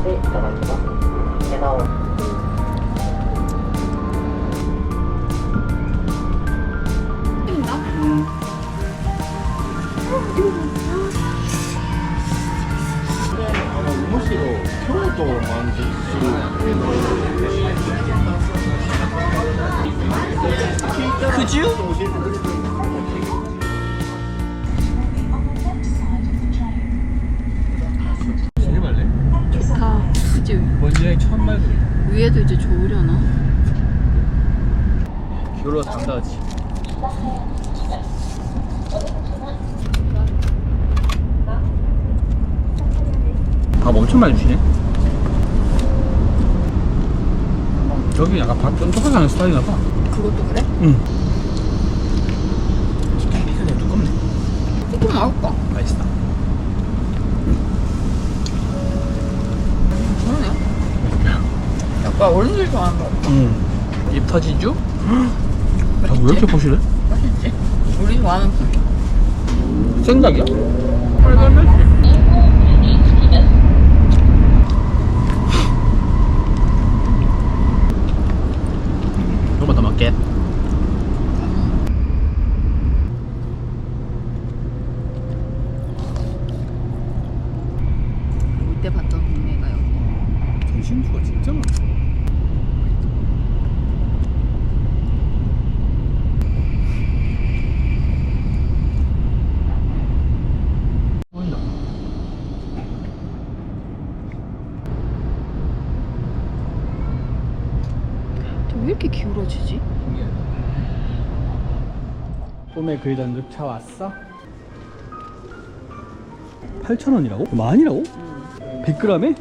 していただきます。でなお 밥 엄청 많이 주시네 저기 약간 밥 쫀득하게 하는 스타일이나 봐 그것도 그래? 응. 피클이 두껍네. 조금 맛있다. 맛있다. 그러네. 약간 어른들 좋아하는 거 같아. 응. 입 터지죠? 야, 왜 이렇게 보시래? 맛있지? 우리 좋아하는 거. 생닭이야? 빨간멸치. 이 거만 더 먹게. 올때 봤던 동네가 여기. 전신주가 진짜 많아. 보인다. 왜 이렇게 기울어지지? 꿈에 그리던 늑차 왔어? 8,000원이라고? 많이라고? 100g에?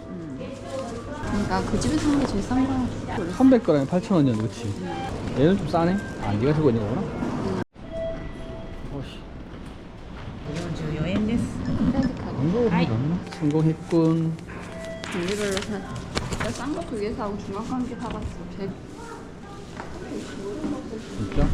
그러니까 그 집에서 한 게 제일 싼 거야. 300g에 8,000원이야, 그치? 얘는 좀 싸네? 아, 네가 들고 있는 거구나? 어씨, 44円です。 크레딧카드. 성공, 성공했군. 종류별로 사. 진짜 싼 거 두 개 사고 중간간 개 사봤어. 제일 진짜?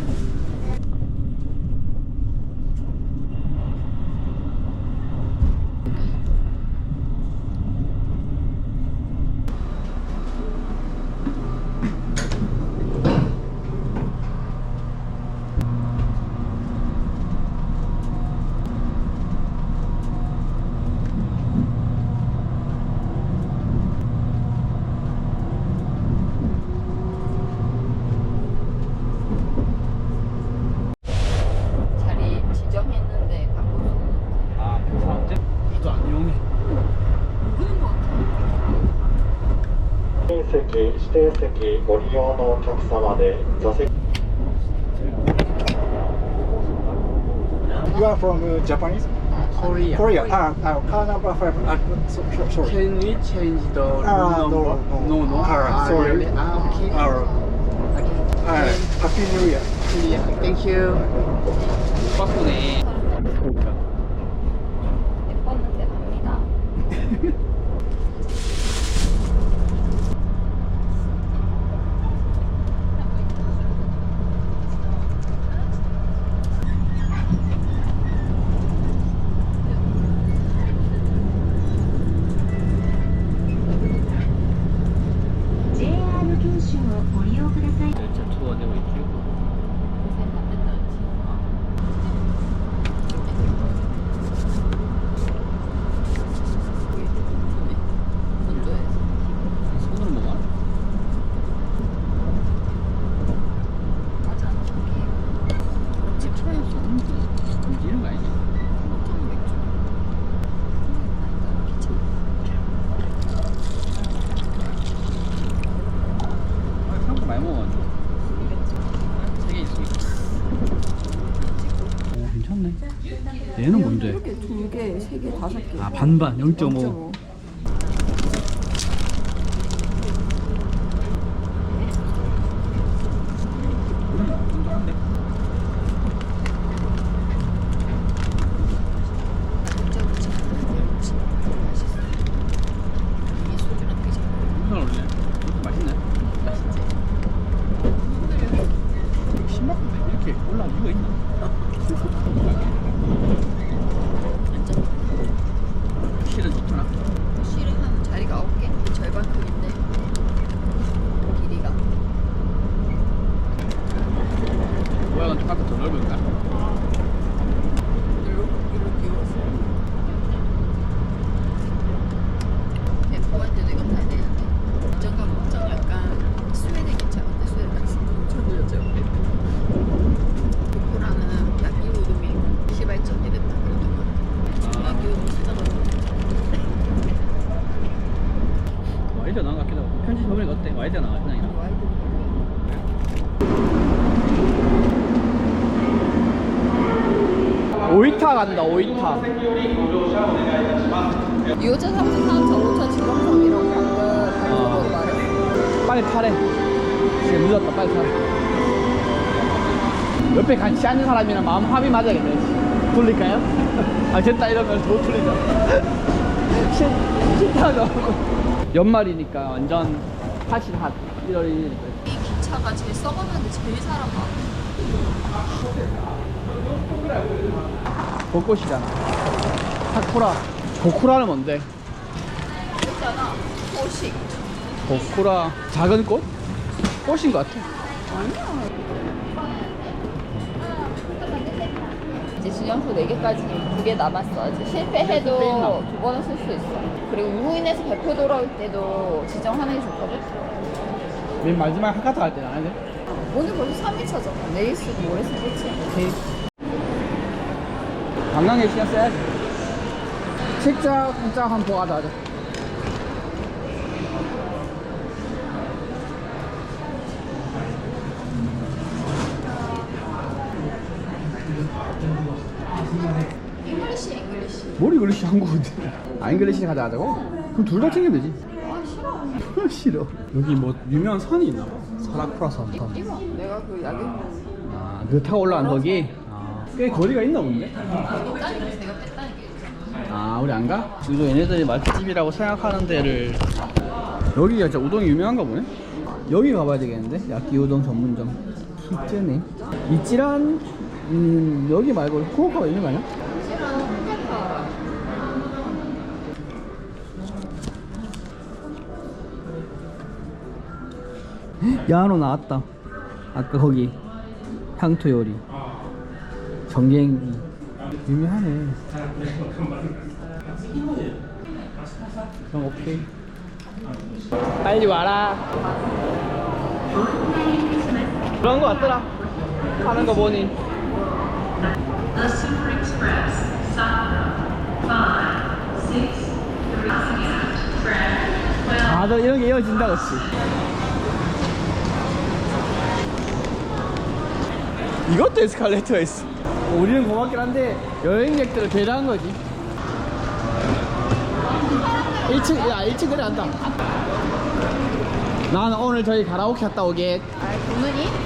席、指定席ご利用のお客様で座席 You are from uh, Japanese? Korea. Korea. Ah, uh, car number five. Uh, so, so, sorry. Can we change the Ah, number? no, no. no. Ah, sorry. really? Ah, okay. Uh, uh, Happy New Year. Yeah, thank you. 바꾸 JR 九州をご利用ください。 반반 0.5 0.5. 잘 어울리네 이것도 맛있네 신박한데 이렇게 올라온 이유가 있나? 실은 좋더라 어때? 와이드 나와 그냥이랑 오이타 유효차 33, 전고차 지방석이라고 방금 발표로 말했어. 빨리 타래 지금 늦었다 빨리 타래 옆에 같이 앉은 사람이랑 마음 합이 맞아야겠네 돌릴까요? 아 됐다 이러면 더 돌리자 싫, 싫다고. 연말이니까 완전 핫이 핫. 1월 1일이니까 이 기차가 제일 썩었는데 제일 사람 많아. 벚꽃이잖아 사쿠라 보쿠라는 뭔데? 있잖아. 호식. 보쿠라 작은 꽃? 꽃인 것 같아 이제 진영표 4개까지 2개 남았어. 이제 실패해도 두 번은 쓸 수 있어. 그리고 유인해서 발표 돌아올 때도 지정하는 게 좋거든. 맨 마지막 때는 안 해? 오늘 벌써 3일차잖아. 내일 쓰고 모레 쓰고 끝이야. 오케이 관광객 신경 써야지 책자 공짜 한번 보고 하자 잉글리시, 잉글리시. 뭘 잉글리시 한국어인데 아 잉글리시 가자 하자고? 그럼 둘 다 챙기면 되지 아, 싫어. 싫어 여기 뭐 유명한 산이 있나 봐 사라쿠라 산 이거 내가 그 야경 아, 그거 타고 올라간 거기? 아, 꽤 거리가 있나 본데? 내가 뺐다는 게. 아 우리 안 가? 지금 얘네들이 맛집이라고 생각하는 데를 여기가 진짜 우동이 유명한가 보네? 여기 가봐야 되겠는데? 야끼 우동 전문점 히트네 이찌란 음 여기 말고 후쿠오카가 있는 거 아니야? 야노 나왔다. 아까 거기 향토 요리. 전갱이. 유명하네. 그럼 오케이. 빨리 와라. 그런 거 같더라. 하는 거 보니? The Super Express, Sakura, 5, 6, 3, track, 12. 다들 이런 게 이어진다 그치 이것도 에스컬레이터가 있어 우리는 고맙긴 한데 여행객들을 배려한 거지 1층 야 1층 내려간다 나는 오늘 저희 가라오케 갔다 오게 아, 고문이?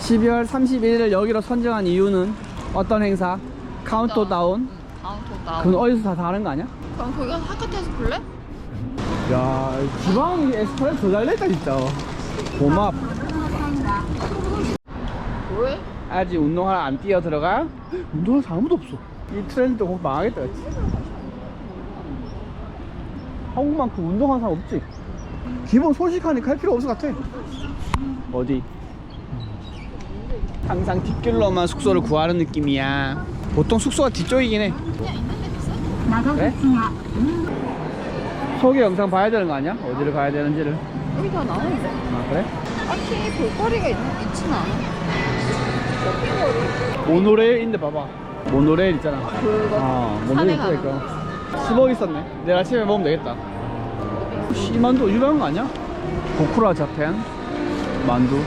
12월 31일을 여기로 선정한 이유는 어떤 행사? 카운트다운? 카운트다운. 그건 어디서 다 다른 거 아니야? 그럼 거기 가서 하카트에서 볼래? 야 지방 더 잘됐다 진짜 고맙 왜? 아직 운동하러 안 뛰어 들어가? 사람 아무도 없어 이 트렌드 곧 망하겠다 그치? 한국만큼 운동하는 사람 없지? 기본 소식하니까 할 필요 없을 것 같아 어디? 항상 뒷길로만 숙소를 구하는 느낌이야 보통 숙소가 뒤쪽이긴 해 그래? 소개 영상 봐야 되는 거 아니야? 어디를 가야 되는지를 여기 다 나오는데. 아 그래? 딱히 볼거리가 있, 있진 않아. 쇼핑몰이. 모노레일인데 봐봐 모노레일 있잖아 그거 아 산에 모노레일 가는 있으니까 10억 있었네 내일 아침에 먹으면 되겠다 이 만두 유명한 거 아니야? 고쿠라 자펜 만두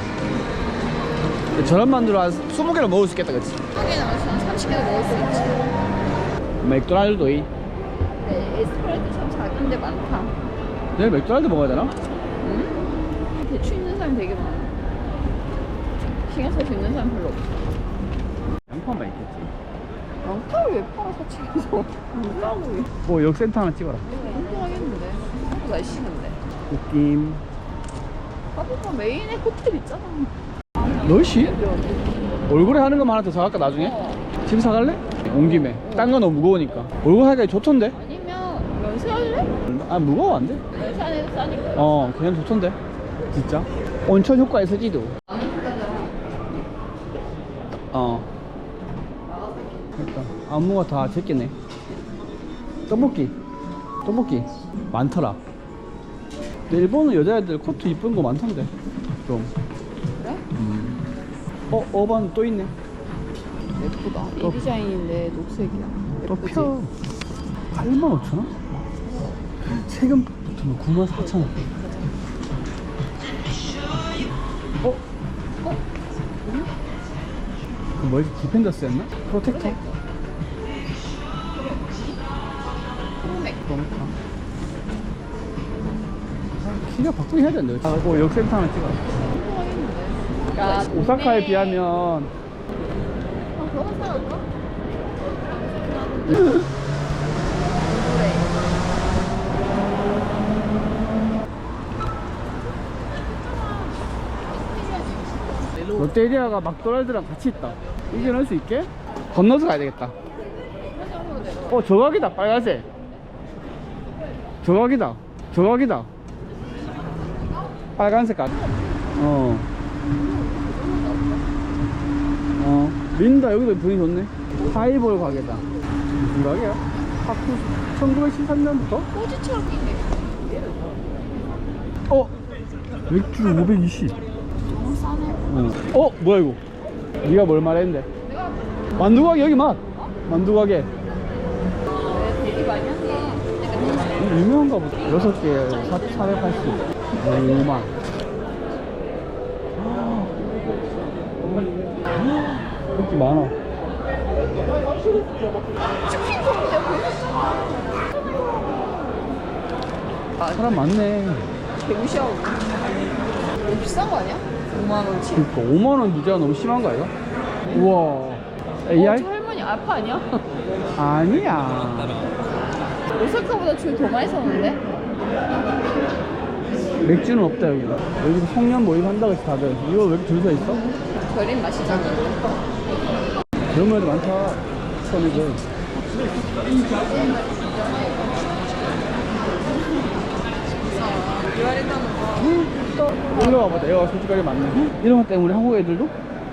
저런 만두를 한 20개를 먹을 수 있겠다 그치? 한국에는 한 30개도 먹을 수 있지. 맥도날드도 이 네, 에스프레소 참 작은데 많다. 내일 맥도날드 먹어야 되나? 응? 대추 있는 사람 되게 많아. 신경 쓸수 있는 사람 별로 없어. 양파만 있겠지 양파를 왜 팔아 사치에서? 뭐라고? 뭐 역센터 하나 찍어라 운동하겠는데. 날씨는데. 느낌 하부가 메인에 호텔 있잖아. 널씨? 얼굴에 하는 것만 하나 더 사갈까 나중에? 어. 집 사갈래? 온 김에 딴 거 너무 무거우니까 얼굴 하기가 좋던데? 아니면 연세할래? 아 무거워 안돼? 연세안에도 싸니까. 어 그냥 좋던데 진짜 온천 효과 있을지도 어 그러니까 안무가 다 제끼네 떡볶이 떡볶이 많더라 근데 일본은 여자애들 코트 이쁜 거 많던데 좀. 어? 어반 또 있네 예쁘다. 이 디자인인데 녹색이야. 또 예쁘지? 펴. 85,000원? 세금 붙으면 94,000원. 어? 어? 그 뭐지? 디펜더스였나? 프로텍터? 프로맥. 프로메카. 아, 키가 바꾸긴 해야 되는데. 아, 그 역센터 하나 찍어. 야, 오사카에 비하면 아, 그런 사람 롯데리아가 막도날드랑 같이 있다. 이겨낼 수 있게? 건너서 가야 되겠다. 어, 저각이다, 빨간색. 저각이다. 저각이다. 빨간색 가. 어. 어. 린다, 여기도 분위기 좋네. 하이볼 가게다. 무슨 가게야? 하쿠 1913년부터? 꼬지처럼 있네. 어? 맥주 520. 너무 싸네. 어. 어? 뭐야 이거? 네가 뭘 말했는데? 만두 가게 여기 맛. 만두 가게. 많이 하네. 이거 유명한가 보다. 여섯 개 480. 5만. 이렇게 많아. 사람 많네. 개무시하고. 너무 비싼 거 아니야? 5만 원치. 그니까 5만 원 유지가 너무 심한 거 아이가? 우와. 어, AI? 저 할머니 알파 아니야? 아니야. 오사카보다 줄 더 많이 샀는데? 맥주는 없다 여기는. 여기 송년 모임 한다고 해서 다들. 이거 왜 이렇게 줄서 있어? 절임 맛이잖아. 그런 애들 많다. 선이들. 일로 와봐. 내가 솔직하게 맞네. 이런 것 때문에 한국 애들도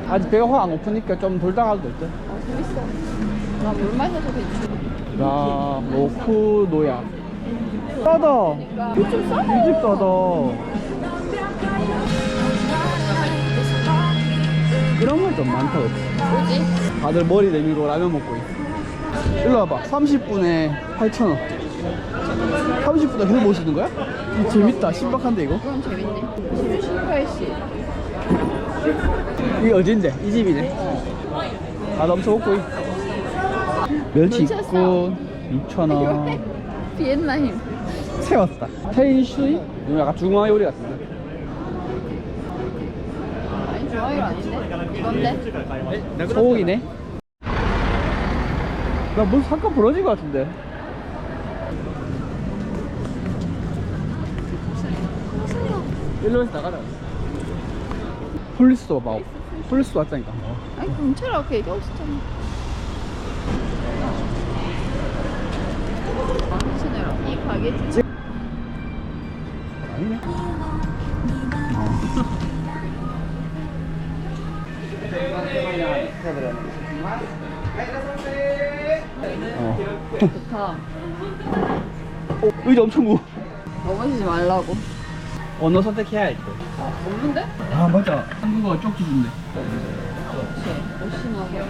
아직 배가 확 안 고프니까 좀 돌다 가도 될 듯. 아, 재밌어. 나물 마셔서 괜찮아. 야, 로쿠노야. 싸다. 요즘 싸? 이집 싸다. 이런 건 좀 많다, 그치? 뭐지? 다들 머리 내밀고 라면 먹고 있어. 일로 와봐. 30분에 8,000원. 30분에 계속 먹을 수 있는 거야? 이거 재밌다. 신박한데, 이거? 그럼 재밌네. 11, 18시. 이게 어딘데? 이 집이네. 아, 넘쳐 먹고 있 멸치 멸치 있고, 2,000원. 비엔나임. 세웠다. 테이슈이? 이거 약간 중화 요리 같은데. 좋아요 아닌데? 이건데? 소고기네. 나뭐 잠깐 부러진 것 같은데. 일로 해서 나가자. 폴리스도 봐. 폴리스도 왔다니까. 아니, 경찰하고 얘기하고 있었잖아. 당신이라 이 가게 진짜 아니네. 어. 좋다. 어, 의자 엄청 무거워. 넘어지지 말라고. 언어 선택해야 할 때. 없는데? 아, 맞아. 한국어가 쪽지 준대. 그치. 오신하게.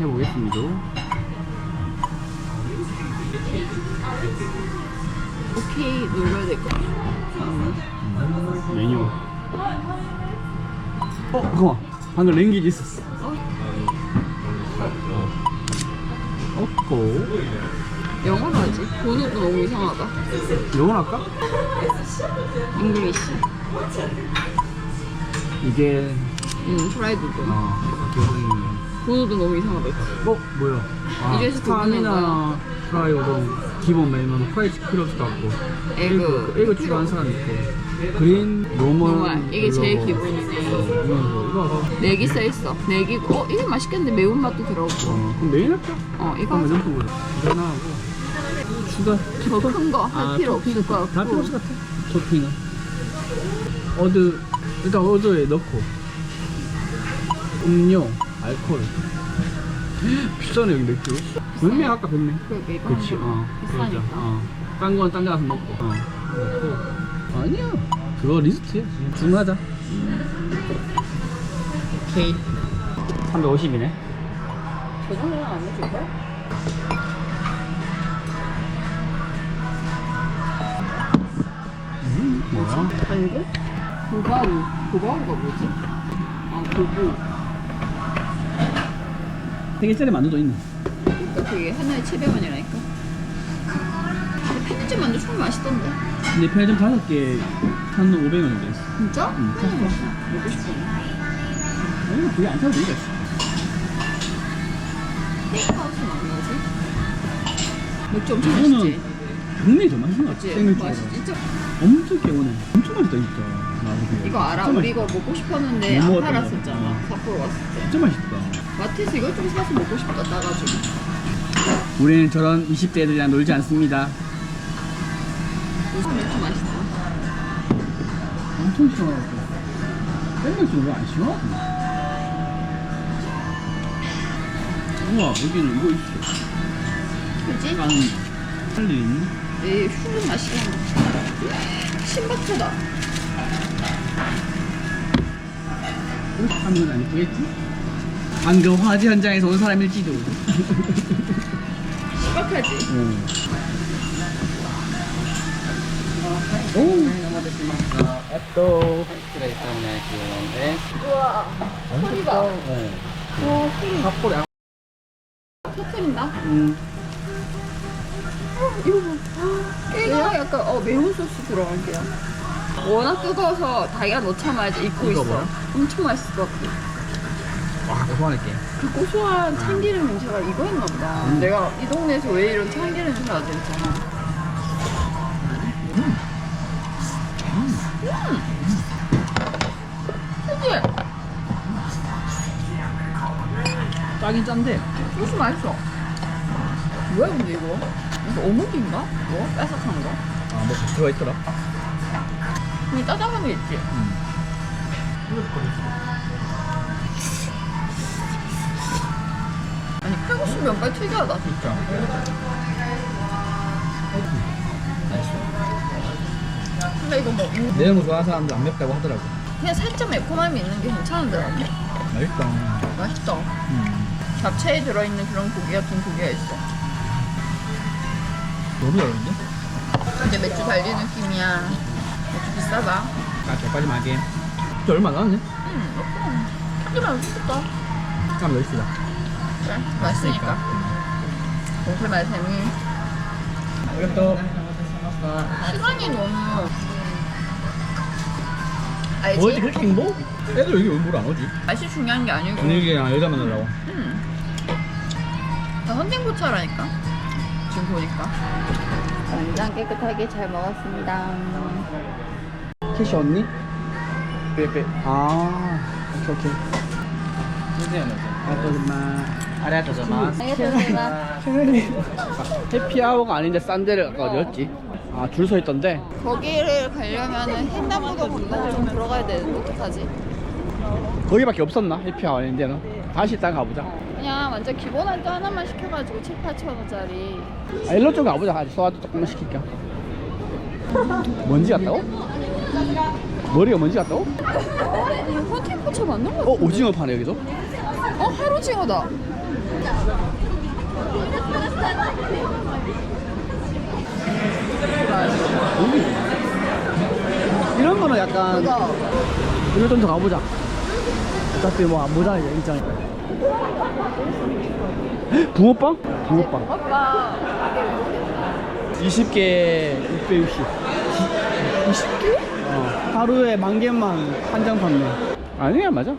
해보겠습니다. 오케이 눌러야 될 것 같아. 메뉴. 어, 잠깐만. 방금 랭귀지 있었어. 없고. 영어로 하지? 번호도 너무 이상하다. 영어 할까? 잉글리시. 이게, 응, 프라이드도. 어, 기억이. 번호도 너무 이상하다. 어, 뭐야. 아, 이래서 스타미나 프라이오도 기본 메뉴는 없을 것 같고. 에그. 에그 추가한 사람 있고. 그린, 노멀. 이게 제일. 기본이네. 어, 이거, 이거 봐봐. 내기 써 있어. 내기고, 어, 이게 맛있겠는데 매운 맛도 들어오고. 어, 그럼 메인 할까? 어, 이거 그럼 하자. 이거 하나 하고. 추가. 더 큰 거 할 아, 필요 없을 것 같고. 다 필요 없을 것 같아. 토핑은. 어드, 일단 어드에 넣고. 음료. 알콜. 비싸네 여기 맥주. 백미 아까 백미. 그 매번 그치. 어. 비싸니까. 어. 딴 거는 딴데 가서 먹고. 어. 아니야. 그거 리스트야. 중하자. 오케이. 350이네. 저 정도는 안 해줄걸? 음, 뭐야? 당근? 고바우. 고바우가 뭐지? 아, 고구. 100일짜리 만두도 있네 그니까 그게 하나에 700원이라니까. 근데 편의점 만두 참 맛있던데. 근데 편의점 다섯 개 한 500원 정도 했어. 진짜? 응, 편의점 먹고 싶어. 아니, 그게 안 사도 되겠어. 테이크아웃은 안나지 맥주 엄청 맛있지? 당연히 맛있는 것 같아. 생맥주보다. 엄청 개운해. 엄청 맛있다, 진짜. 나 이거 알아. 우리 이거 먹고 싶었는데 안 팔았었잖아. 어. 札幌왔을 때. 진짜 맛있다. 마트에서 이걸 좀 사서 먹고 싶다 따가지고 우리는 저런 20대 애들이랑 놀지 않습니다. 요즘 맥주 맛있다 엄청 시원하고. 생맥주 왜안 시원하지? 우와, 여기는 이거 있어. 그지? 약간 살리 있네. 이 슈를 마시게 하는 신박하다 이렇게 하면 안 예쁘겠지? 방금 화재 현장에서 온 사람일지도. 신박하지? 응. 오. 에또. 우와 소리가 와 네. 소리 삿포로 약. 터트린다 음. 이거 봐 깨가 약간 어 매운 소스 들어간 게야 워낙 뜨거워서 다이가 넣자마자 익고 있어? 엄청 맛있을 것 같아 와, 고소하게. 그 고소한 참기름 냄새가 이거였나 보다 음. 내가 이 동네에서 왜 이런 참기름 냄새가 나지 했잖아 그치? 짜긴 짠데. 소스 맛있어 뭐야 근데 이거? 이거 어묵인가? 뭐? 바삭한 거? 아, 뭐 들어있더라. 근데 짜장면 있지? 아 칼국수 면발 특이하다 진짜 근데 이거 뭐 음, 매운 거 좋아하는 사람들 안 맵다고 하더라고. 그냥 살짝 매콤함이 있는 게 괜찮은데 나는 맛있다. 맛있다 음. 잡채에 들어있는 그런 고기 같은 고기가 있어 너무 다른데? 근데 맥주 달리 느낌이야 맥주 비싸다 아, 개빠지 마게. 진짜 얼마 안 나왔네? 음 하지만 맛있겠다 한번 넣읍시다. 그래 맛있으니까 동풀 말샘이 이것도. 시간이 너무 알지? 뭐지 그렇게 행복? 애들 여기 왜 물 안 오지? 맛이 중요한 게 아니고 분위기랑 여자 만나려고. 음. 다 헌팅포차라니까 지금 보니까 완전 깨끗하게 잘 먹었습니다 캐시 언니? 빼빼. 아, 오케이, 오케이. 아 리가토자마스. 해피아워가 아닌데 싼 데를 아까 어디였지? 아, 줄 서 있던데. 거기를 가려면 횡단보도 건너서 좀 들어가야 되는데 어떡하지? 거기밖에 없었나? 해피아워 아닌 데는. 다시 일단 가보자. 그냥 완전 기본 한도 하나만 시켜가지고 7, 8천 원짜리 아, 일로 쪽 가보자. 아직 소화도 조금만 시킬게요. 먼지 같다고? 머리가 먼지 같다고? 이거 헌팅 포차 맞는 거 어, 오징어 파네, 여기서? 어 하루 징어다 이런 거는 약간 이거 이거 좀더 가보자. 어차피 뭐 안 보자 이제 입장에. 붕어빵? 붕어빵. 오빠 20개 660. 20개? 어, 하루에 만 개만 한 장 판매. 아니야 맞아.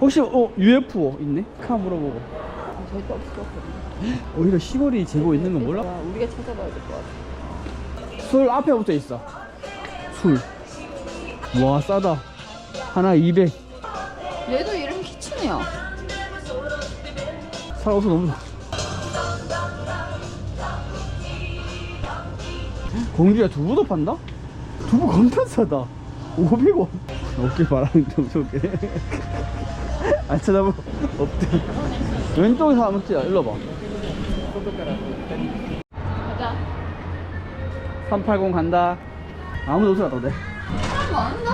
혹시 어 UFO 있네? 카 물어보고. 것 같거든 오히려 시골이 재고 있는 건 몰라? 야, 우리가 찾아봐야 될 것 같아 술 앞에 붙어 있어. 술. 와 싸다. 하나 200. 얘도 이름 키친이야 사람 없어 너무. 공주야 두부도 판다? 두부 겁나 싸다 500원 어깨 바람 좀 쏠게 안 쳐다보 없대 왼쪽에서 한번 찍어 일로 봐 가자. 380 간다 아무도 없어 나도 돼 많은데?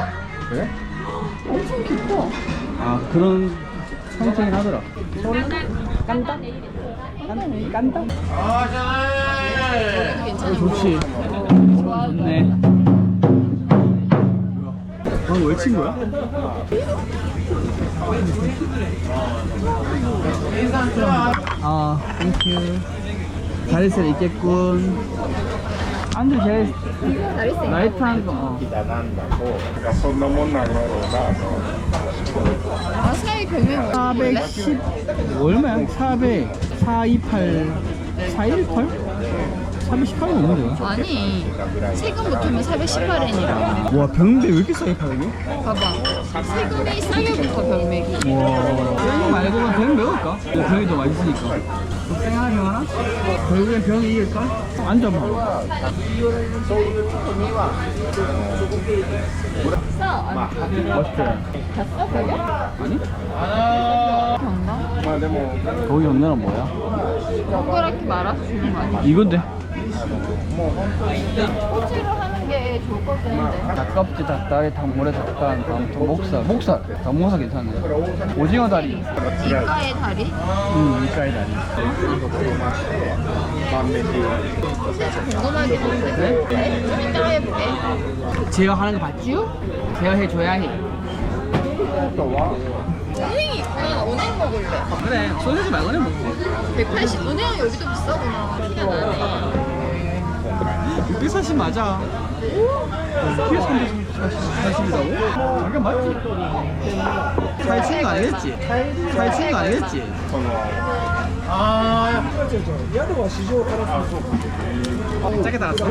그래? 엄청 깊어. 아 그런 상징이 하더라 깐다? 깐- 깐다? 그래도 괜찮아. 좋지 좋아. 좋네 방금 왜친 거야? 아 땡큐 자리셀 있겠군 안주 제일 잘했어. 라이트한 거 어. なんだとなんかそんなもんなんやろうなと 아, 사이 별명 뭐래? 410 얼마야? 400 428 418? 318원 없는데요? 아니 세금부터면 418엔이라 와 병맥 왜 이렇게 싸게 팔고? 봐봐 세금이 싸게부터 병맥이 와 세금 말고는 병 먹을까? 뭐 병이 더 맛있으니까 병 하나 병 하나? 결국엔 병 이길까? 앉아봐 맛있대 갔어 거기? 아니? 경남? 거기 연내는 뭐야? 동그랗게 말아서 주는 거 아니야? 이건데 꼬치를 하는 게 좋을 것 같긴 한데. 닭껍질, 닭다리, 닭모래, 닭간, 다음부터 목살 목살 닭목살 괜찮네 오징어 다리 이가의 다리? 음 이까의 다리 진짜 궁금하긴 한데. 네? 좀 이따가 해볼게. 제가 하는 거 봤지요? 제가 해줘야 해 은행이 있구나. 은행 먹을래. 그래 소세지 말고는 먹지 180. 은행은 여기도 비싸구나. 티가 나네. 640 맞아 키에 340이라고? 잠깐 맞지? 잘 치는 거 아니겠지? 잘 치는 거 아니겠지? その 짧게 나갔어 あ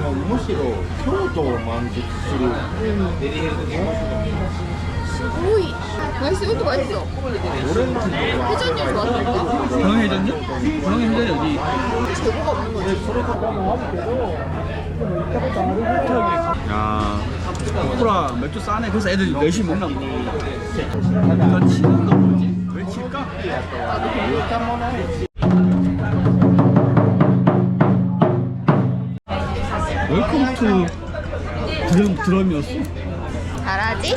のむしろ京都を満喫する 오이. 맛있어. 이것도 맛있어. 회전율 좋았을까? 병해졌냐? 병해졌냐 어디? 재고가 없는. 야 코라 맥주 싸네 그래서 애들이 열심히 먹나 보다 저 치는 거 뭐지? 왜 칠까? 웰컴 투 드럼, 드럼이었어 잘하지?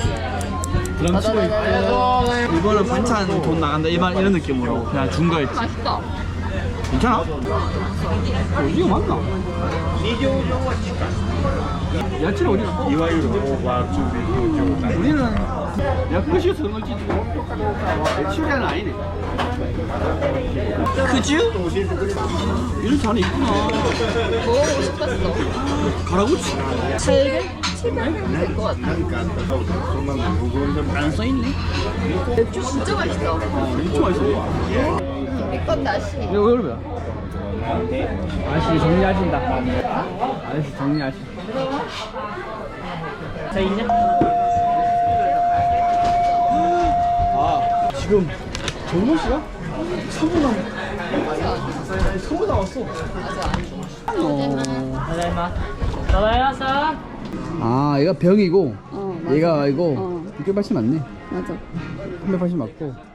드럼 치고 있고 이거는 반찬 돈 나간다 이런, 이런 느낌으로 그냥 준 거였지 맛있다. 괜찮아? 어, 이거 맞나? 야채는 어디 갔어? いわゆるオーバーツービー状態 우리는 약간씩 쓰는 거지 매출이 아니네 그지? 이런 잔이 있구나 먹어보고 싶었어. 가라고치 800? 700원 될것 같아. 何かあったらそんなの無言でも 안 써있네 맥주 진짜 맛있어. 엄청 맛있어 내건 다시. 이거 왜 그러냐 아저씨 정리하신다 아저씨 정리하시 자 있냐? 아 지금 정모 씨가? 선부 남 선부 나왔어 아 얘가 병이고 어, 맞아. 얘가 이고 어. 680 맞네 맞아. 380 맞고